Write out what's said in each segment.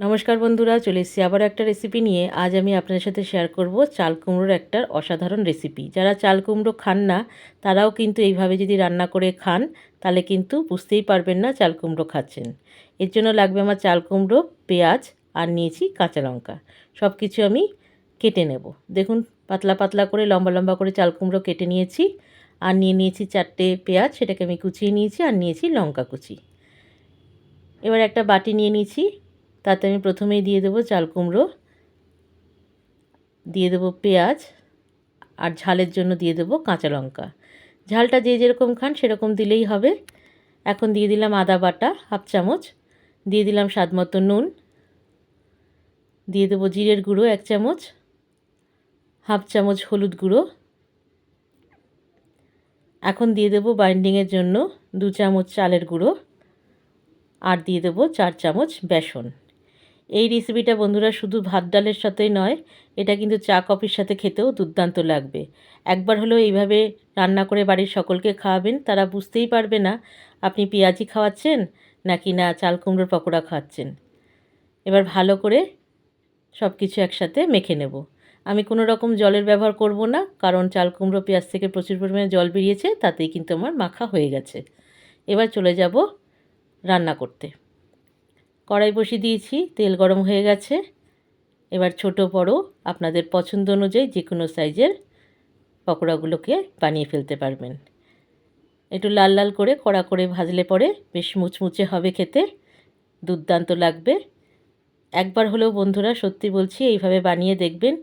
নমস্কার বন্ধুরা, চলে এসেছি আবার একটা রেসিপি নিয়ে। আজ আমি আপনাদের সাথে শেয়ার করব চাল কুমড়োর একটা অসাধারণ রেসিপি যারা চাল কুমড়ো খান না, তারাও কিন্তু এইভাবে যদি রান্না করে খান, তাহলে কিন্তু বুঝতেই পারবেন না চাল কুমড়ো খাচ্ছেন। এর জন্য লাগবে আমার চাল কুমড়ো, পেঁয়াজ আর নিয়েছি কাঁচা লঙ্কা। সব কিছু আমি কেটে নেব। দেখুন, পাতলা পাতলা করে, লম্বা লম্বা করে চাল কুমড়ো কেটে নিয়েছি। আর নিয়ে নিয়েছি চারটে পেঁয়াজ, সেটাকে আমি কুচিয়ে নিয়েছি আর নিয়েছি লঙ্কা কুচি। এবার একটা বাটি নিয়ে নিয়েছি। তাতে আমি প্রথমেই দিয়ে দেবো চাল কুমড়ো, দিয়ে দেবো পেঁয়াজ, আর ঝালের জন্য দিয়ে দেবো কাঁচা লঙ্কা। ঝালটা যে যেরকম খান সেরকম দিলেই হবে। এখন দিয়ে দিলাম আদা বাটা, হাফ চামচ। দিয়ে দিলাম স্বাদ মতো নুন। দিয়ে দেবো জিরের গুঁড়ো, এক চামচ। হাফ চামচ হলুদ গুঁড়ো। এখন দিয়ে দেবো বাইন্ডিংয়ের জন্য দু চামচ চালের গুঁড়ো। আর দিয়ে দেবো চার চামচ বেসন। এই রেসিপিটা বন্ধুরা শুধু ভাত ডালের সাথেই নয়, এটা কিন্তু চা কফির সাথে খেতেও দুর্দান্ত লাগবে। একবার হলেও এইভাবে রান্না করে বাড়ির সকলকে খাওয়াবেন, তারা বুঝতেই পারবে না আপনি পেঁয়াজি খাওয়াচ্ছেন নাকি না চাল কুমড়োর পকোড়া খাওয়াচ্ছেন। এবার ভালো করে সব কিছু একসাথে মেখে নেব। আমি কোনো রকম জলের ব্যবহার করব না, কারণ চাল কুমড়ো পেঁয়াজ থেকে প্রচুর পরিমাণে জল বেরিয়েছে, তাতেই কিন্তু আমার মাখা হয়ে গেছে। এবার চলে যাব রান্না করতে। কড়াই বসিয়ে দিয়েছি, তেল গরম হয়ে গেছে। এবার ছোট বড় আপনাদের পছন্দ অনুযায়ী যে কোনো সাইজের পকোড়াগুলোকে বানিয়ে ফেলতে পারবেন। একটু লাল লাল করে কড়া করে ভাজলে পরে বেশ মুচমুচে হবে খেতে, দুর্দান্ত লাগবে। একবার হলেও বন্ধুরা সত্যি বলছি, এইভাবে বানিয়ে দেখবেন,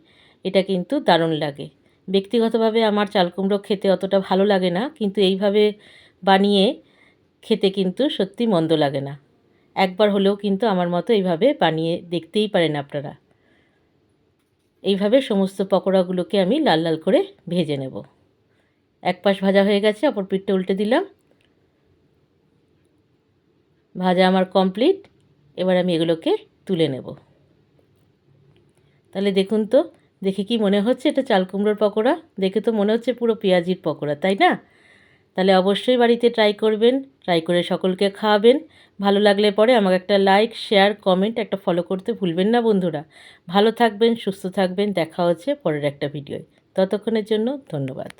এটা কিন্তু দারুণ লাগে। ব্যক্তিগতভাবে আমার চাল কুমড়ো খেতে অতটা ভালো লাগে না, কিন্তু এইভাবে বানিয়ে খেতে কিন্তু সত্যি মন্দ লাগে না। একবার হলেও কিন্তু আমার মতো এইভাবে বানিয়ে দেখতেই পারেন আপনারা। এইভাবে সমস্ত পকোড়াগুলোকে আমি লাল লাল করে ভেজে নেব। এক পাশ ভাজা হয়ে গেছে, অপর পিঠটা উল্টে দিলাম। ভাজা আমার কমপ্লিট। এবার আমি এগুলোকে তুলে নেব। তাহলে দেখুন তো, দেখে কি মনে হচ্ছে এটা চাল কুমড়োর পকোড়া? দেখে তো মনে হচ্ছে পুরো পেঁয়াজির পকোড়া, তাই না? তাহলে অবশ্যই বাড়িতে ট্রাই করবেন ট্রাই করে সকলকে খাওয়াবেন। ভালো লাগলে পরে আমাকে একটা লাইক শেয়ার কমেন্ট একটা ফলো করতে ভুলবেন না বন্ধুরা। ভালো থাকবেন, সুস্থ থাকবেন, দেখা হচ্ছে পরের একটা ভিডিও ততক্ষণের জন্য ধন্যবাদ।